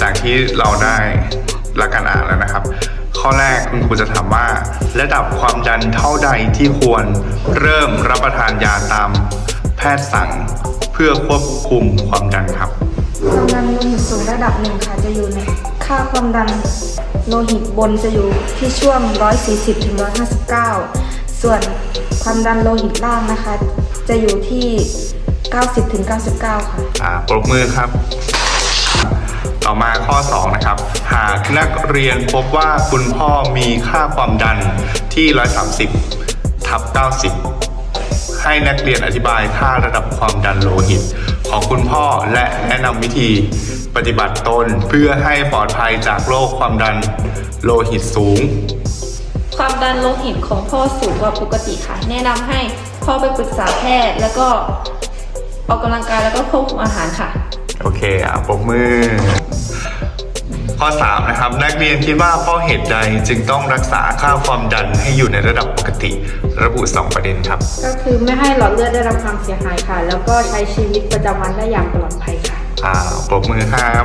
จากที่เราได้รักการอ่านแล้วนะครับ ข้อแรกคุณครูจะถามว่า ระดับความดันเท่าใดที่ควรเริ่มรับประทานยาตามแพทย์สั่งเพื่อควบคุมความดันครับความดันโลหิตสูงระดับหนึ่งค่ะจะอยู่ในค่าความดันโลหิตบนจะอยู่ที่ช่วง 140ถึง159 ส่วนความดันโลหิตล่างนะคะ จะอยู่ที่ 90ถึง99 ค่ะ อ่าปรบมือครับ ต่อมาข้อ 2 นะครับ หากนักเรียนพบว่าคุณพ่อมีค่าความดันที่ 130 ทับ 90 ให้นักเรียนอธิบายค่าระดับความดันโลหิต ของคุณพ่อและแนะนำวิธีปฏิบัติตนเพื่อให้ปลอดภัยจากโรคความดันโลหิตสูง ความดันโลหิตของพ่อสูงกว่าปกติค่ะ แนะนำให้พ่อไปปรึกษาแพทย์แล้วก็ออกกำลังกายแล้วก็ควบคุมอาหารค่ะ โอเคอะปรบมือ ข้อ 3 นะครับ นักเรียนคิดว่าเพราะเหตุใดจึงต้องรักษาค่าความดันให้อยู่ในระดับปกติ ระบุ 2 ประเด็นครับ ก็คือไม่ให้หลอดเลือดได้รับความเสียหายค่ะ แล้วก็ใช้ชีวิตประจำวันได้อย่างปลอดภัยค่ะ อ่าปรบมือครับ